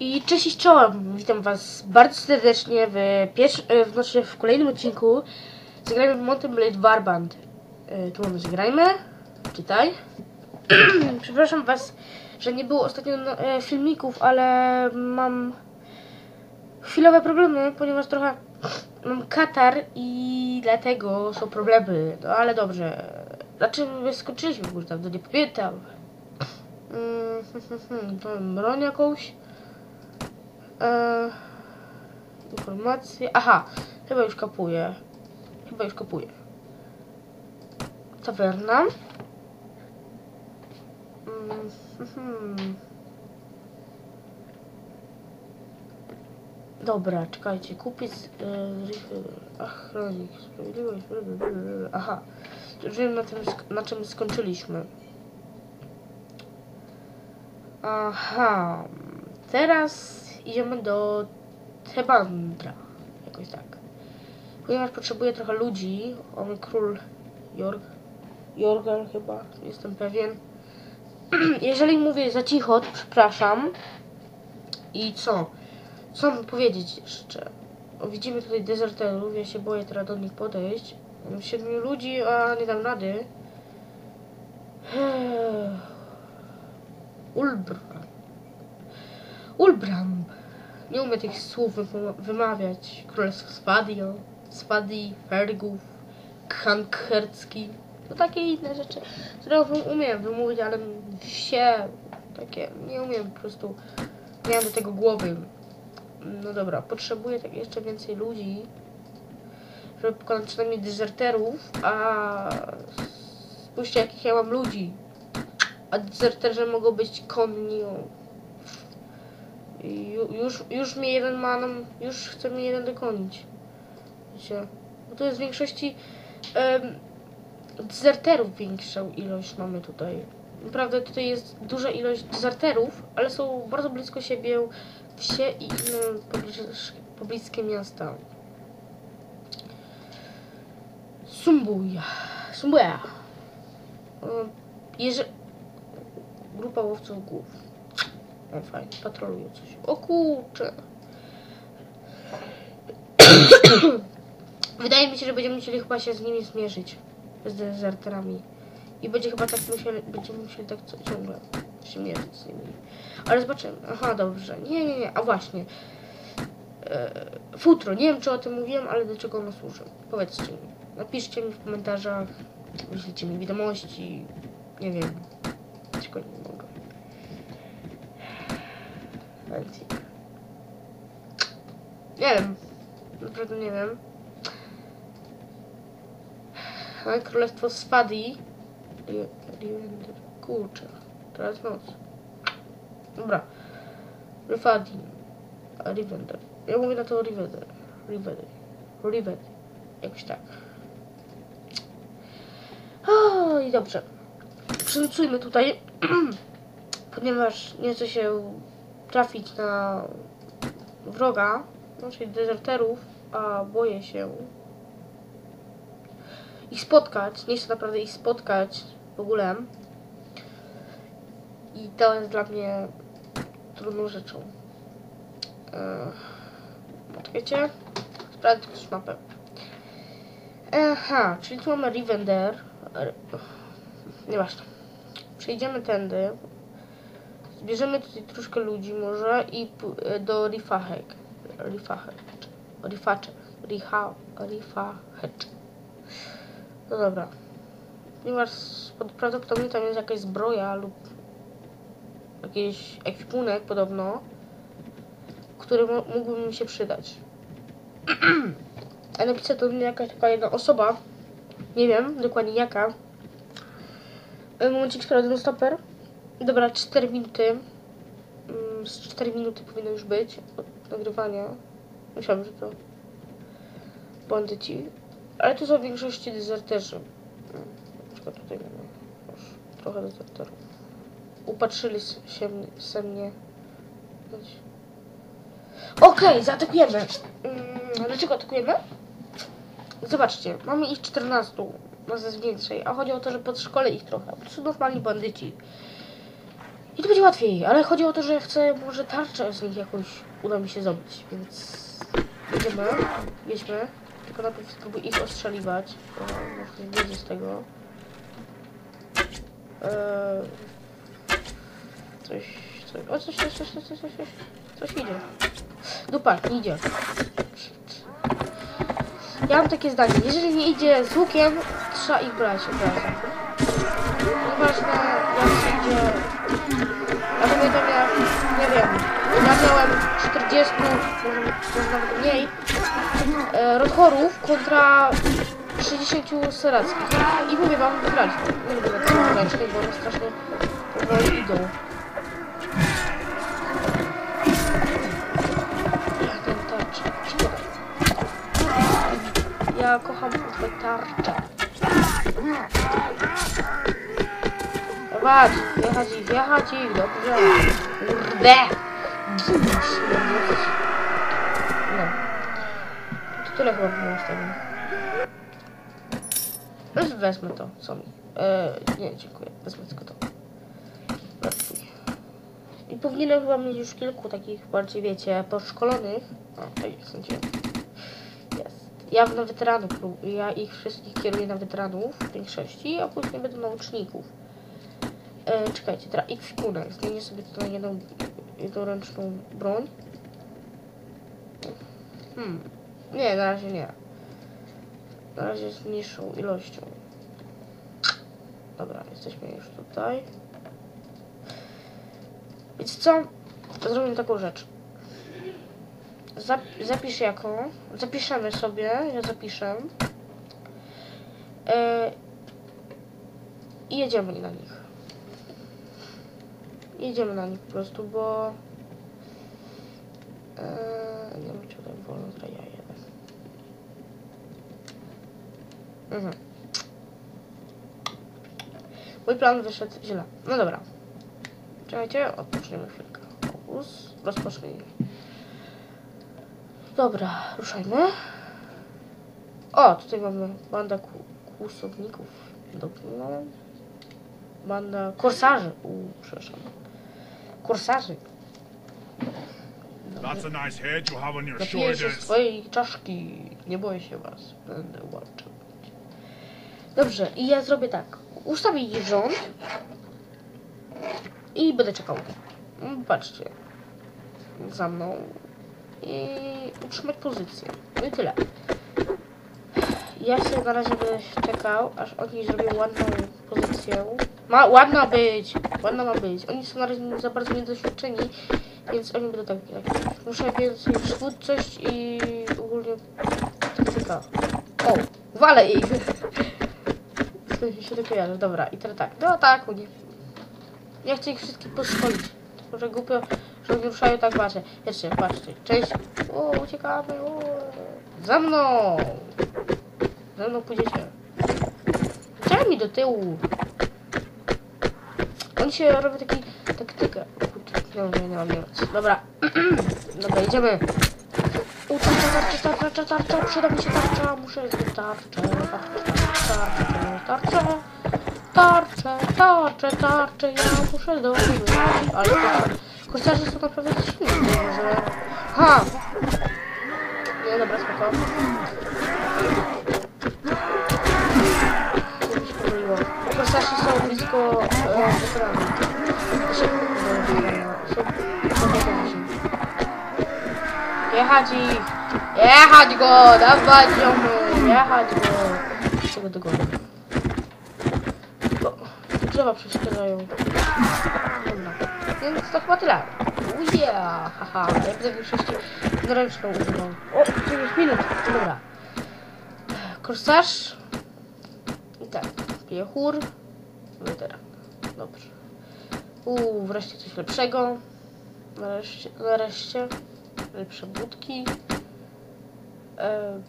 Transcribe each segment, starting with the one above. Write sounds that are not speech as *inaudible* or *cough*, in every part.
I cześć i czołem, witam was bardzo serdecznie w, pierwszy, e, w, znaczy w kolejnym odcinku Zagrajmy w Mountain Blade Warband. E, Tu mamy zagrajmy, czytaj. *clears throat* Przepraszam was, że nie było ostatnio no, e, filmików, ale mam chwilowe problemy, ponieważ trochę mam katar i dlatego są problemy, no ale dobrze. Znaczy my skończyliśmy, już dawno nie pamiętam. Mm, *laughs* hmm, hmm, to mam broń jakąś. E, informacje. Aha, chyba już kapuję. Chyba już kapuję. Tawerna. Mm, hmm. Dobra, czekajcie. Kupić e, achronik, sprawiedliwość. Aha, już wiem na, tym, na czym skończyliśmy. Aha, teraz idziemy do Tebandra, jakoś tak. Ponieważ potrzebuję trochę ludzi, on król Jorg, Jorgen chyba, jestem pewien. *clears throat* Jeżeli mówię za cicho, to przepraszam. I co? Co mam powiedzieć jeszcze? O, widzimy tutaj dezerterów, ja się boję teraz do nich podejść. Siedmiu ludzi, a nie dam rady. Ulbram. Ulbram. Nie umiem tych słów wyma- wymawiać. Królestwo Swadio, Swadi, Fergów, Khankercki. No takie inne rzeczy, które umiem wymówić, ale wsie, takie, nie umiem po prostu, nie mam do tego głowy. No dobra, potrzebuję tak jeszcze więcej ludzi, żeby pokonać przynajmniej dezerterów, a spójrzcie jakich ja mam ludzi. A dezerterzy mogą być konni. Już, już mnie jeden ma nam, już chce mnie jeden dokonić. Wiecie? Bo to jest w większości em, dezerterów większą ilość mamy tutaj. Naprawdę tutaj jest duża ilość dezerterów, ale są bardzo blisko siebie wsie i inne pobliskie, miasta. Sumbuja. Sumbuja. Em, Jeżeli... Grupa łowców głów. O, fajnie, patrolują coś. O kurczę. *coughs* Wydaje mi się, że będziemy musieli chyba się z nimi zmierzyć. Z dezerterami. I będzie chyba tak musieli, będziemy musieli tak co, ciągle się mierzyć z nimi. Ale zobaczymy. Aha, dobrze. Nie, nie, nie. A właśnie. E, futro. Nie wiem, czy o tym mówiłem, ale do czego ono służy. Powiedzcie mi. Napiszcie mi w komentarzach. Wyślijcie mi wiadomości. Nie wiem. Czego nie. Nie wiem. Naprawdę nie wiem. Ale Królestwo Rivender. Kurczę. Teraz noc. Dobra. Rifadin. Rivender. Ja mówię na to Rivender. Rivender. Rivender. Jakoś tak. O, i dobrze. Przenocujmy tutaj. *clears throat* Ponieważ nie chcę się trafić na wroga, znaczy dezerterów, a boję się ich spotkać. Nie chcę naprawdę ich spotkać w ogóle. I to jest dla mnie trudną rzeczą. Eee, poczekajcie. Sprawdzę też mapę. Aha, czyli tu mamy Rivender. Nieważne. Przejdziemy tędy. Zbierzemy tutaj troszkę ludzi może i do Rifahek. Rifahek. Rifacze. Riha. Rifahecz. No dobra. Ponieważ pod- prawdopodobnie tam jest jakaś zbroja lub jakiś ekwipunek podobno, który mógłby mi się przydać. *clears throat* A napisała do mnie jakaś taka jedna osoba, nie wiem dokładnie jaka. E, Momencik, sprawdzę na stoper. Dobra, 4 minuty. Mm, Z 4 minuty powinno już być od nagrywania. Myślałam, że to bandyci. Ale to są w większości dezerterzy. Na przykład tutaj mamy już trochę dezerterów. Upatrzyli się se mnie. Okej, zaatakujemy. Mm, Dlaczego atakujemy? Zobaczcie, mamy ich 14, nas jest więcej, a chodzi o to, że podszkolę ich trochę. To są normalni bandyci. I to będzie łatwiej, ale chodzi o to, że chcę może tarczę z nich jakąś uda mi się zdobyć, więc jedziemy, jedźmy. Tylko najpierw spróbuj ich ostrzeliwać, bo może będzie z tego. Eee, coś, coś, o coś, coś, coś, coś, coś, coś, coś, coś idzie. Dupa, nie idzie. Ja mam takie zdanie, jeżeli nie idzie z łukiem, trzeba ich brać od razu. Nieważne jak się idzie. Ja pamiętam jak, nie wiem, ja miałem 40, może, nawet mniej, e, rozchorów kontra 60 serackich. I mówię wam, wygraliśmy. Nie lubię na tym ręcznych, bo one strasznie powoli idą. Ja ten tarczę, szkoda. Ja kocham te tarcze. Dawać, jechać ich, jechać ich, dobrze. Kurde! No. To tyle chyba było tego. Weź wezmę to, co mi. E, nie, dziękuję. Wezmę tylko to. I powinienem chyba mieć już kilku takich bardziej, wiecie, poszkolonych. O, tak w sensie. Jest. Ja na weteranów, ja ich wszystkich kieruję na weteranów w większości, a później będą nauczników. E, czekajcie, teraz ekwipunek. Zmienię sobie tutaj jedną jednoręczną broń. Hmm. Nie, na razie nie. Na razie z mniejszą ilością. Dobra, jesteśmy już tutaj. Więc co? Zrobimy taką rzecz. Zap zapisz jaką. Zapiszemy sobie, ja zapiszę. E I jedziemy na nich. Jedziemy na nich po prostu, bo... E nie wiem, czy tutaj wolno ja jedę. Mhm. Mój plan wyszedł źle. No dobra. Czekajcie, odpoczniemy chwilkę. Fokus. Rozpocznij. Dobra, ruszajmy. O, tutaj mamy banda kłusowników. Dobrze. Banda korsarzy. U, przepraszam. Korsarzy. That's a nice head you have on your Napiję się z twojej czaszki. Nie boję się was. Będę walczył. Dobrze, i ja zrobię tak. Ustawię rząd. I będę czekał. Patrzcie. Za mną. I utrzymać pozycję. No i tyle. Ja sobie na razie będę czekał, aż oni zrobią ładną pozycję. Ma ładna być! Ładna ma być. Oni są na razie za bardzo niedoświadczeni, więc oni będą tak. tak. Muszę więcej przywódczość i ogólnie taktyka. O! Walę ich! *laughs* Mi się to kojarzy. Dobra, i teraz tak. Do ataku, nie. Ja chcę ich wszystkich poszkolić. Tylko, że głupio, że oni ruszają tak patrzę. Jeszcze, patrzcie. Cześć. O, uciekamy. O. Za mną! Za mną pójdziecie. Czekaj mi do tyłu. On się robi taki taktykę. Kurczę, nie, nie mam nic. Dobra. *clears throat* Dobra, idziemy. U, tarcza, tarcza, tarcza, tarcza, przyda mi się tarcza, muszę zrobić tarczę, tarczę, tarczę, tarczę, tarczę, tarczę, ja muszę zdobyć, ale kościarze są naprawdę silni, że... Ha! Nie, dobra, spoko. Kościarze są blisko e. Znaczy, e, blisko Jechać ich! Jechać go! Dawać ziomy! Jechać go! Czego do góry? Drzewa przeszkadzają. Dobra. Więc to chyba tyle. Yeah! Haha, ja będę większości ręczną używam. O, 9 minut! Dobra. Korsarz. Tak. Piechur. Weteran. Dobrze. Uuu, wreszcie coś lepszego. Nareszcie. Nareszcie lepsze budki. E,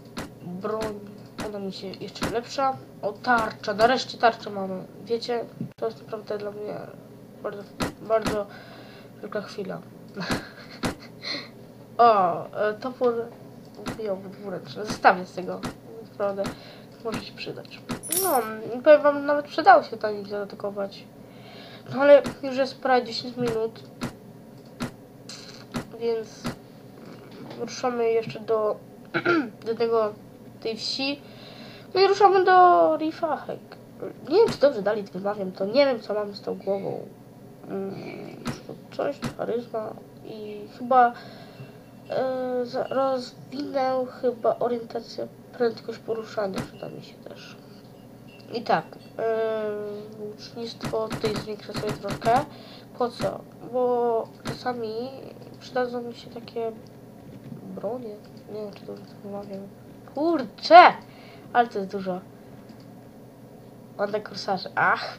broń, ona mi się jeszcze lepsza. O, tarcza, nareszcie tarczę mamy. Wiecie, to jest naprawdę dla mnie bardzo, bardzo wielka chwila. *laughs* o, e, topór wyjął dwuręczny. Zostawię z tego. Naprawdę może się przydać. No, powiem wam, nawet przydało się tam ich zaatakować. No ale już jest prawie 10 minut. Więc ruszamy jeszcze do, *clears throat* do tego, tej wsi. No i ruszamy do Rifahek. Nie wiem, czy dobrze dalej to wymawiam, to nie wiem, co mam z tą głową. Mm, Coś, charyzma i chyba e, rozwinę chyba orientację, prędkość poruszania, przyda mi się też. I tak, yy, łucznictwo tutaj zwiększę sobie troszkę. Po co? Bo czasami przydadzą mi się takie bronie. Nie wiem, czy dobrze to wymawiam. Kurczę! Ale to jest dużo. Banda korsarzy. Ach,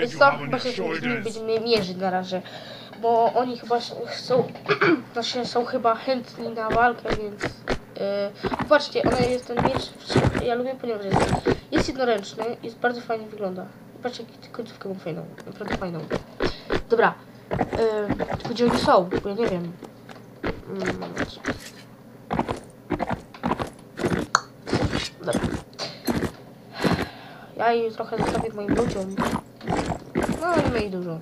więc on Chyba się z nimi będziemy mierzyć na razie. Bo oni chyba s- chcą, *clears throat* znaczy są chyba chętni na walkę, więc... Yy, patrzcie, ona jest ten miecz, ja lubię, ponieważ jest, jest jednoręczny, jest bardzo fajnie wygląda. Patrzcie, końcówkę mam fajną, naprawdę fajną. Dobra, yy, gdzie oni są, bo ja nie wiem. Mm, Dobra. Ja jej trochę zostawię moim ludziom. No nie mieli dużo.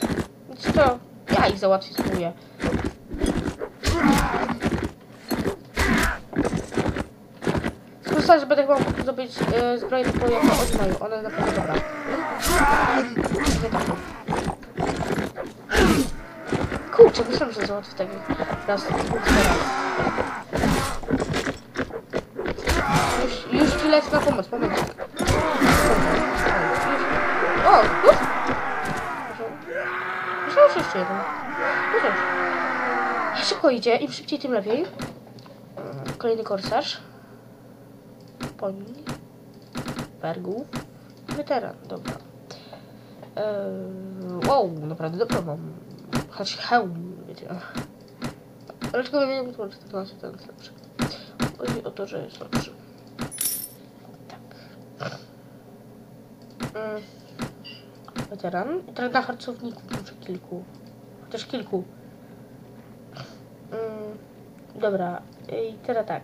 Więc to ja ich załatwię spróbuję. Słyszałem, że będę chyba mógł zdobyć e, zbroję taką jak oni mają. Ona na pewno dobra. Nie. Kurczę, myślałem, że załatwię tego raz. Już, już ci lecę na pomoc, momencik. O, już? Myślałem, że jeszcze jeden. Szybko idzie, im szybciej, tym lepiej. Kolejny korsarz. Poni. Bergów. Weteran, dobra. Eee, wow, naprawdę dobra mam. Choć hełm, wiecie. Ale nie wiem, czy to jest ten lepszy. Chodzi o to, że jest lepszy. Tak. Mm. Weteran. I teraz na harcowników muszę kilku. Chociaż kilku. Mm. Dobra. I teraz tak.